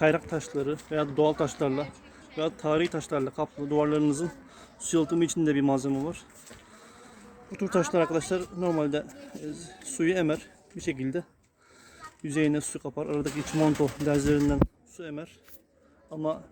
kayrak taşları veya doğal taşlarla veya tarihi taşlarla kaplı duvarlarınızın su yalıtımı için de bir malzeme var. Bu tür taşlar arkadaşlar normalde e, suyu emer bir şekilde yüzeyine su kapar. Aradaki çimento derzlerinden su emer. Ama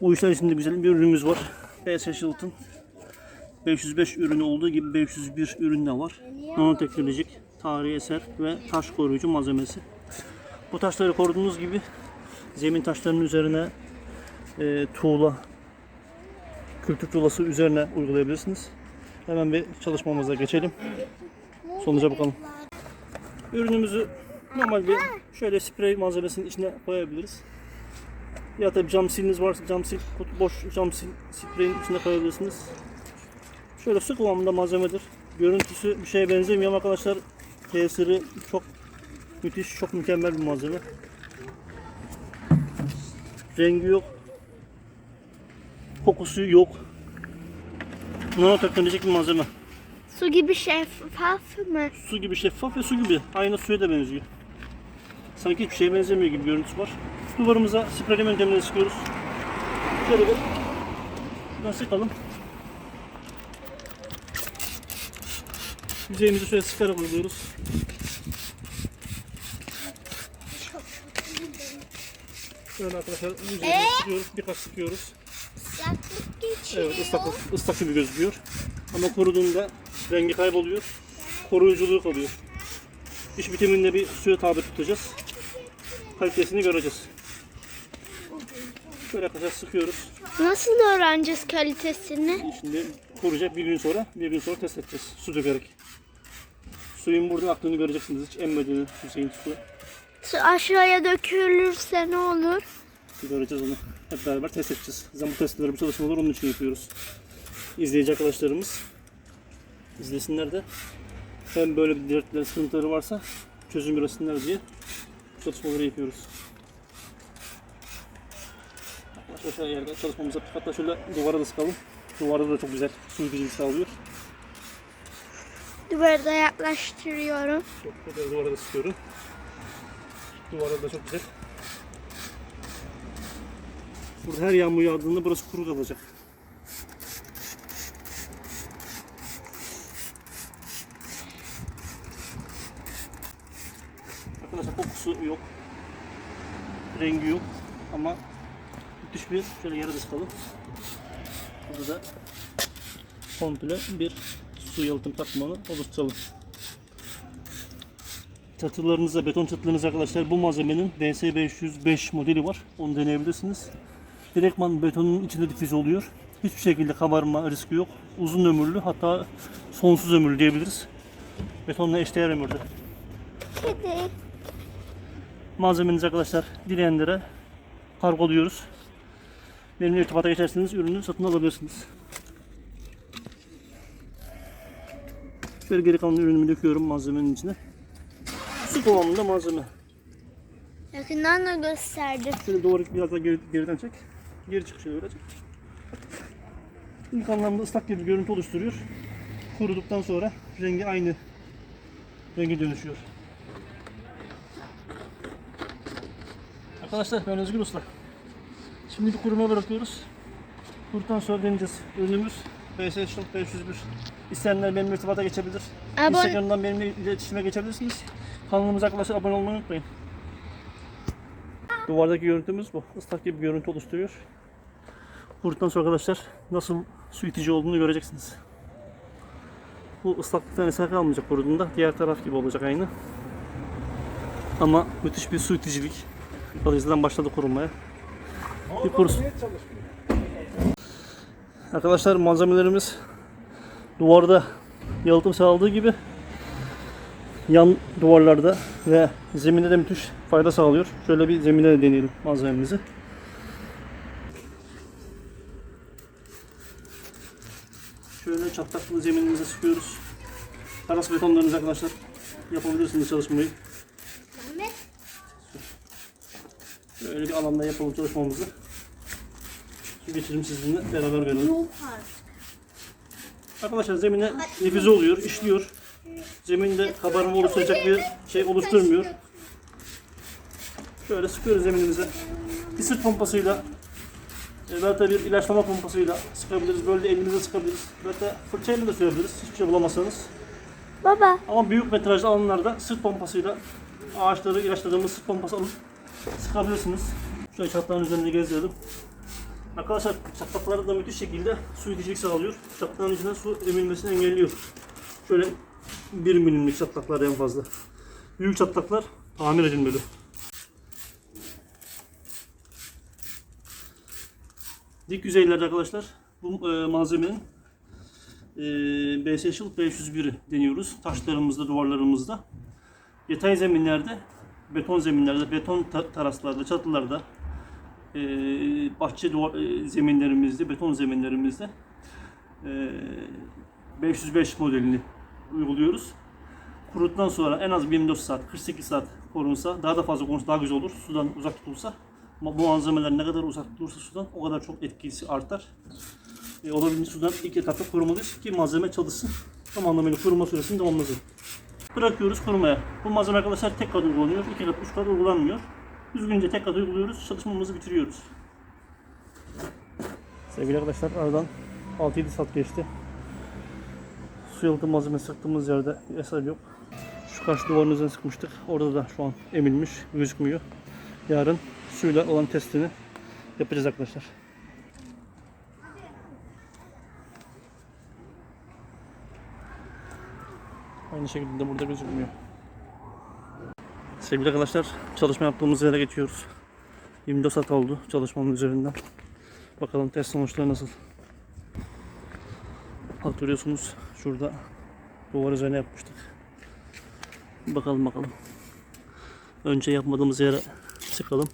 bu işler içinde güzel bir ürünümüz var. PS Shilton 505 ürünü olduğu gibi 501 ürün de var. Nanoteknolojik, tarihi eser ve taş koruyucu malzemesi. Bu taşları koruduğunuz gibi zemin taşlarının üzerine e, tuğla, kültür tuğlası üzerine uygulayabilirsiniz. Hemen bir çalışmamıza geçelim. Sonuca bakalım. Ürünümüzü normal bir şöyle sprey malzemesinin içine koyabiliriz. Ya da cam siliniz varsa cam sil, boş cam sil spreyin içine koyabilirsiniz. Şöyle su kıvamında malzemedir. Görüntüsü bir şeye benzemiyor ama arkadaşlar tesiri çok müthiş, çok mükemmel bir malzeme. Rengi yok. Kokusu yok. Nanoteknolojik bir malzeme. Su gibi şeffaf mı? Su gibi şeffaf ve su gibi. Aynı suya da benziyor. Sanki hiçbir şeye benzemiyor gibi görüntüsü var. Duvarımıza spreyleme yöntemini sıkıyoruz. Şöyle bir şuradan sıkalım. Yüzeyimizi şöyle sıkarak uyguluyoruz. Şöyle arkadaşlar yüzeyini sıkıyoruz, birkaç sıkıyoruz. Sıcaklık geçiriyor. Evet ıslak, ıslak gibi gözüküyor. Ama kuruduğunda rengi kayboluyor. Koruyuculuğu kalıyor. İş bitiminde bir suya tabi tutacağız. Kalitesini göreceğiz. Şöyle arkadaşlar sıkıyoruz. Nasıl öğreneceğiz kalitesini? Şimdi kuracak bir gün sonra, bir gün sonra test edeceğiz su dökerek. Suyun burada aktığını göreceksiniz hiç emmediğini Hüseyin su. Su aşağıya dökülürse ne olur? Göreceğiz onu. Hep beraber test edeceğiz. Zaten bu testleri, bu çalışmaları onun için yapıyoruz. İzleyici arkadaşlarımız izlesinler de hem böyle bir dertleri, sıkıntıları varsa çözüm üretsinler diye bu çalışmaları yapıyoruz. Arkadaşlar yerde çalışmamızı yaptık. Hatta şöyle duvara da sıkalım. Duvarda da çok güzel su yükücülük sağlıyor. Duvarda yaklaştırıyorum. Çok güzel duvara da sıkıyorum. Duvara da çok güzel. Burada her yağmur yağdığında burası kuru kalacak. Arkadaşlar kokusu yok. Rengi yok. Ama müthiş bir şöyle yere de sıkalım. Burada da komple bir su yalıtım katmanı oluşturalım. Çatılarınıza, beton çatılarınıza arkadaşlar bu malzemenin DS505 modeli var. Onu deneyebilirsiniz. Direktman betonun içinde difüze oluyor. Hiçbir şekilde kabarma riski yok. Uzun ömürlü hatta sonsuz ömürlü diyebiliriz. Betonla eşdeğer ömürlü. Kedi. Malzemenizi arkadaşlar dileyenlere kargoluyoruz. Benimle irtibata geçerseniz ürünü satın alabilirsiniz. Şöyle geri kalan ürünümü döküyorum malzemenin içine. Su kıvamında malzeme. Yakından da gösterdim. Şöyle duvarı biraz daha geri, geriden çek. Geri çık şöyle çek. İlk anlamda ıslak gibi bir görüntü oluşturuyor. Kuruduktan sonra rengi aynı renge dönüşüyor. Arkadaşlar ben Özgür Usta. Şimdi bir kuruma bırakıyoruz. Kuruduktan sonra deneyeceğiz. Ürünümüz Shop 501. İsteyenler benimle irtibata geçebilir. Abone- Instagram'dan benimle iletişime geçebilirsiniz. Kanalımıza arkadaşlar abone olmayı unutmayın. Duvardaki görüntümüz bu. Islak gibi bir görüntü oluşturuyor. Kuruduktan sonra arkadaşlar nasıl su itici olduğunu göreceksiniz. Bu ıslaklıktan eser kalmayacak kuruduğunda. Diğer taraf gibi olacak aynı. Ama müthiş bir su iticilik. Dolayısıyla başladı kurumaya. Bir kurs. Arkadaşlar malzemelerimiz duvarda yalıtım sağladığı gibi yan duvarlarda ve zeminde de müthiş fayda sağlıyor. Şöyle bir zemine de deneyelim malzememizi. Şöyle çatlaklı zeminimize sıkıyoruz. Taras betonlarınızı arkadaşlar yapabilirsiniz çalışmayı. Böyle bir alanda yapalım çalışmamızı. Şu geçelim sizinle beraber verelim. Arkadaşlar zemine difüze oluyor, işliyor. Zeminde kabarma oluşturacak bir şey oluşturmuyor. Şöyle sıkıyoruz zeminimize. Bir sırt pompasıyla e, ve da bir ilaçlama pompasıyla sıkabiliriz. Böyle de elimizle sıkabiliriz. De fırçayla da sürebiliriz. Hiçbir şey bulamazsanız. Baba. Ama büyük metrajlı alanlarda sırt pompasıyla ağaçları ilaçladığımız sırt pompası alıp sıkabilirsiniz. Şöyle çatlağın üzerinde gezelim. Arkadaşlar çatlakları da müthiş şekilde su iticilik sağlıyor. Çatlağın içinden su emilmesini engelliyor. Şöyle 1 milimlik çatlaklar en fazla. Büyük çatlaklar tamir edilmeli. Dik yüzeylerde arkadaşlar bu e, malzemenin e, BS Shield 501'i deniyoruz. Taşlarımızda, duvarlarımızda. Yatay zeminlerde, beton zeminlerde, beton teraslarda, çatılarda, e, bahçe duvar, e, zeminlerimizde, beton zeminlerimizde e, 505 modelini uyguluyoruz. Kuruttan sonra en az 24 saat, 48 saat korunsa, daha da fazla korunsa daha güzel olur. Sudan uzak tutulsa. Ama bu malzemeler ne kadar uzak durursa sudan o kadar çok etkisi artar. E, olabildiğince sudan ilk etapta korumalıyız ki malzeme çalışsın. Tam anlamıyla kuruma süresini tamamlasın. Bırakıyoruz kurumaya. Bu malzeme arkadaşlar tek kat uygulanıyor. iki kat, üç kat uygulanmıyor. Düzgünce tek kat uyguluyoruz. Çalışmamızı bitiriyoruz. Sevgili arkadaşlar aradan 6-7 saat geçti. Su yalıtım sıktığımız yerde eser yok. Şu karşı duvarın üzerine sıkmıştık. Orada da şu an emilmiş. Gözükmüyor. Yarın suyla olan testini yapacağız arkadaşlar. Aynı şekilde burada gözükmüyor. Sevgili arkadaşlar çalışma yaptığımız yere geçiyoruz. 24 saat oldu çalışmanın üzerinden. Bakalım test sonuçları nasıl. Bak şurada duvar üzerine yapmıştık. Bakalım bakalım. Önce yapmadığımız yere sıkalım.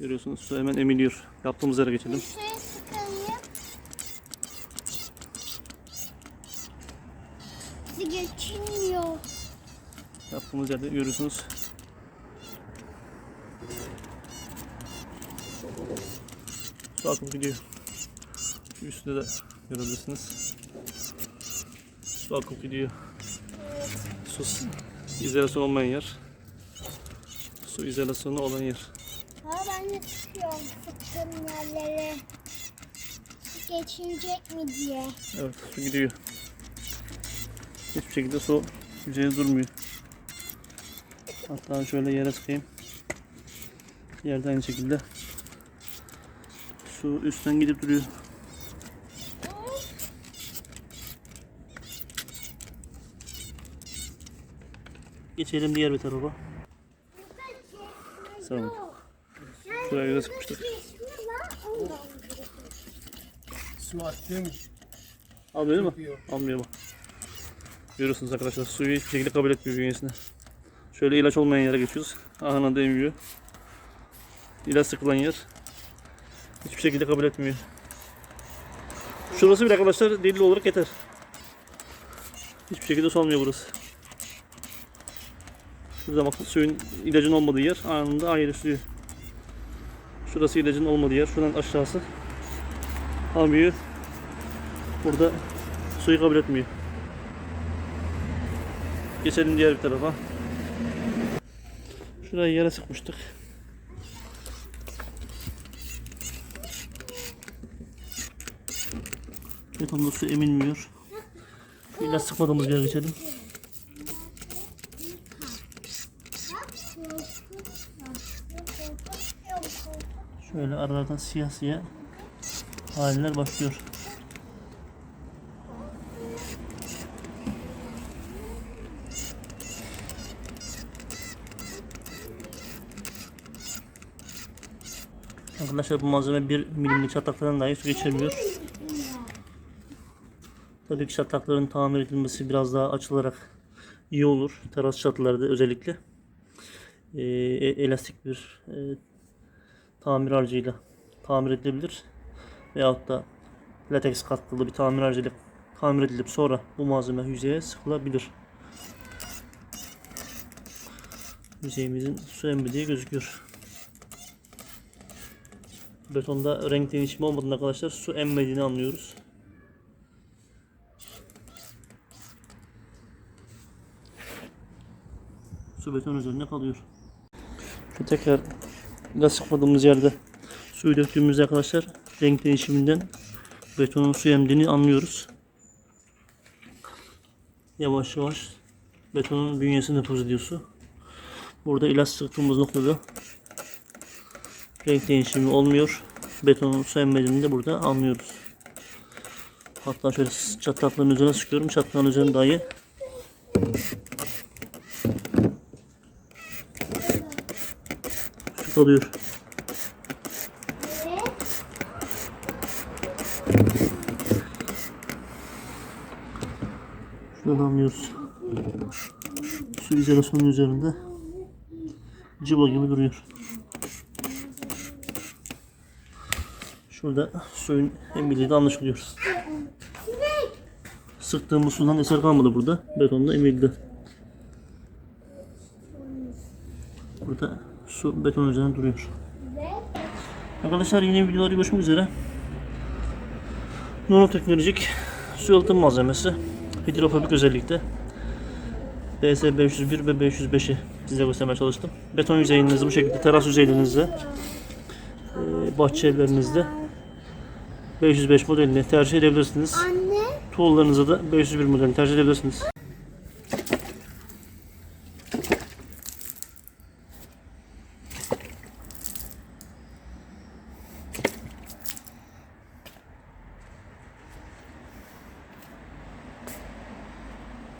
Görüyorsunuz su hemen emiliyor. Yaptığımız yere geçelim. Bizi geçilmiyor. Yaptığımız yerde görüyorsunuz. Su akıp gidiyor. Üstünde de görebilirsiniz. Su akıp gidiyor. Su izolasyon olmayan yer. Su izolasyonu olan yer. Ha ben de sıkıyorum sıktığım yerlere. Su geçilecek mi diye. Evet su gidiyor. Hiçbir şekilde su yüzeyde durmuyor. Hatta şöyle yere sıkayım. Yerde aynı şekilde su üstten gidip duruyor. Geçelim diğer bir tarafa. Tamam. Şuraya göre sıkmıştık. Su attım. Almıyor mu? Almıyor mu? Görüyorsunuz arkadaşlar suyu hiçbir şekilde kabul etmiyor bünyesine. Şöyle ilaç olmayan yere geçiyoruz. Anında emiyor. İlaç sıkılan yer hiçbir şekilde kabul etmiyor. Şurası bile arkadaşlar delil olarak yeter. Hiçbir şekilde su almıyor burası. Şurada bakın suyun ilacın olmadığı yer anında ayrı suyu. Şurası ilacın olmadığı yer. Şuradan aşağısı almıyor. Burada suyu kabul etmiyor. Geçelim diğer bir tarafa. Şurayı yere sıkmıştık. Betonda su emilmiyor. Şu ilaç sıkmadığımız yere geçelim. Şöyle aralardan siyah siyah haller başlıyor. Arkadaşlar bu malzeme 1 milimlik çatlaklardan dahi su geçirmiyor. Tabii ki çatlakların tamir edilmesi biraz daha açılarak iyi olur. Teras çatılarda özellikle. Ee, e- elastik bir e, tamir harcıyla tamir edilebilir. Veyahut da lateks katkılı bir tamir harcıyla tamir edilip sonra bu malzeme yüzeye sıkılabilir. Yüzeyimizin su emmediği gözüküyor. Betonda renk değişimi olmadığında arkadaşlar su emmediğini anlıyoruz. Su beton üzerinde kalıyor. Ve tekrar gaz sıkmadığımız yerde suyu döktüğümüzde arkadaşlar renk değişiminden betonun su emdiğini anlıyoruz. Yavaş yavaş betonun bünyesini nüfuz ediyor su. Burada ilaç sıktığımız noktada renk değişimi olmuyor. Betonun su emmediğini de burada anlıyoruz. Hatta şöyle çatlakların üzerine sıkıyorum. Çatlağın üzerinde dahi su kalıyor. Şuradan anlıyoruz. Su izolasyonun üzerinde cıva gibi duruyor. Şurada suyun emildiği de anlaşılıyor. Sıktığımız sudan eser kalmadı burada. Betonda emildi. Burada su beton üzerinde duruyor. Arkadaşlar yeni videolarda görüşmek üzere. Nanoteknolojik su yalıtım malzemesi. Hidrofobik özellikte. BS 501 ve 505'i size göstermeye çalıştım. Beton yüzeyinizde bu şekilde teras yüzeylerinizde e, bahçe evlerinizde 505 modelini tercih edebilirsiniz. Anne. Tuğlalarınıza da 501 modelini tercih edebilirsiniz.